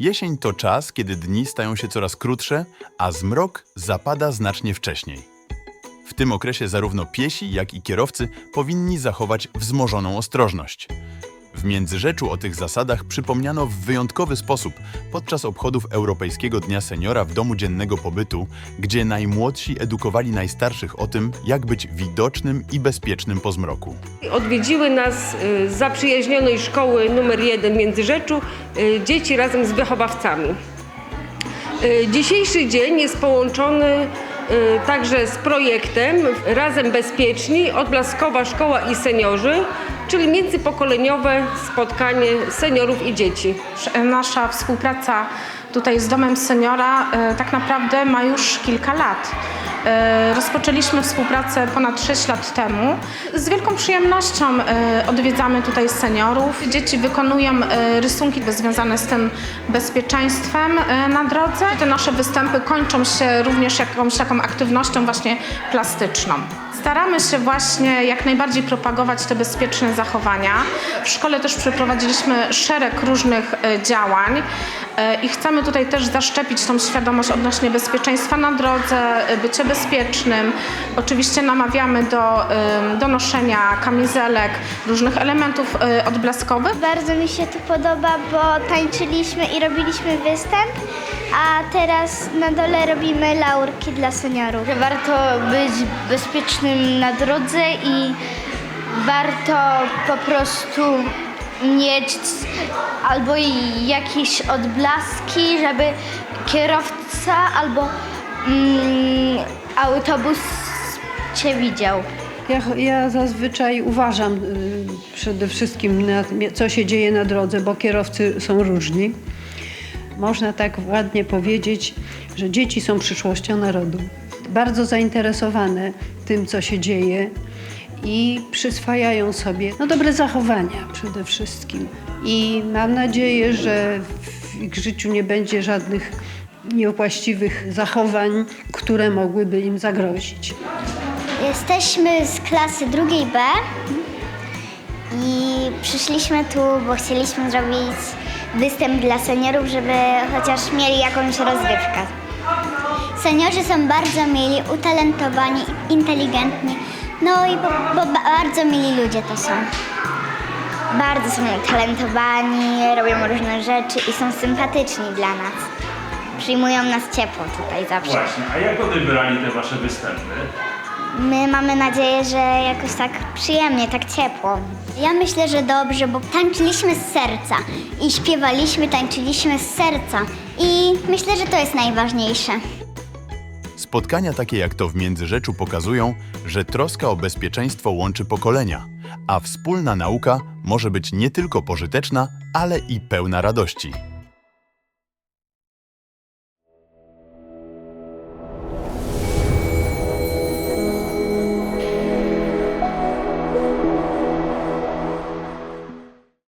Jesień to czas, kiedy dni stają się coraz krótsze, a zmrok zapada znacznie wcześniej. W tym okresie zarówno piesi, jak i kierowcy powinni zachować wzmożoną ostrożność. W Międzyrzeczu o tych zasadach przypomniano w wyjątkowy sposób podczas obchodów Europejskiego Dnia Seniora w Domu Dziennego Pobytu, gdzie najmłodsi edukowali najstarszych o tym, jak być widocznym i bezpiecznym po zmroku. Odwiedziły nas y, zaprzyjaźnionej szkoły numer 1 w Międzyrzeczu y, dzieci razem z wychowawcami. Y, Dzisiejszy dzień jest połączony także z projektem Razem Bezpieczni, Odblaskowa Szkoła i Seniorzy, czyli międzypokoleniowe spotkanie seniorów i dzieci. Nasza współpraca tutaj z Domem Seniora e, tak naprawdę ma już kilka lat. E, Rozpoczęliśmy współpracę ponad 6 lat temu. Z wielką przyjemnością e, odwiedzamy tutaj seniorów. Dzieci wykonują e, rysunki związane z tym bezpieczeństwem na drodze. Te nasze występy kończą się również jakąś taką aktywnością właśnie plastyczną. Staramy się właśnie jak najbardziej propagować te bezpieczne zachowania. W szkole też przeprowadziliśmy szereg różnych działań i chcemy tutaj też zaszczepić tą świadomość odnośnie bezpieczeństwa na drodze, e, bycie bezpiecznym. Oczywiście namawiamy do, e, do noszenia kamizelek, różnych elementów e, odblaskowych. Bardzo mi się to podoba, bo tańczyliśmy i robiliśmy występ, a teraz na dole robimy laurki dla seniorów. warto być bezpiecznym na drodze i warto po prostu mieć albo jakieś odblaski, żeby kierowca albo mm, autobus cię widział. Ja, ja zazwyczaj uważam y, przede wszystkim, na, co się dzieje na drodze, bo kierowcy są różni. Można tak ładnie powiedzieć, że dzieci są przyszłością narodu. Bardzo zainteresowane tym, co się dzieje i przyswajają sobie no, dobre zachowania przede wszystkim. I mam nadzieję, że w ich życiu nie będzie żadnych niewłaściwych zachowań, które mogłyby im zagrozić. Jesteśmy z klasy drugiej B i przyszliśmy tu, bo chcieliśmy zrobić występ dla seniorów, żeby chociaż mieli jakąś rozrywkę. Seniorzy są bardzo mili, utalentowani, inteligentni, no i bo, bo ba- bardzo mili ludzie to są. Bardzo są utalentowani, robią różne rzeczy i są sympatyczni dla nas. Przyjmują nas ciepło tutaj zawsze. Właśnie, a jak odebrali te wasze występy? My mamy nadzieję, że jakoś tak przyjemnie, tak ciepło. Ja myślę, że dobrze, bo tańczyliśmy z serca i śpiewaliśmy, tańczyliśmy z serca i myślę, że to jest najważniejsze. Spotkania takie jak to w Międzyrzeczu pokazują, że troska o bezpieczeństwo łączy pokolenia, a wspólna nauka może być nie tylko pożyteczna, ale i pełna radości.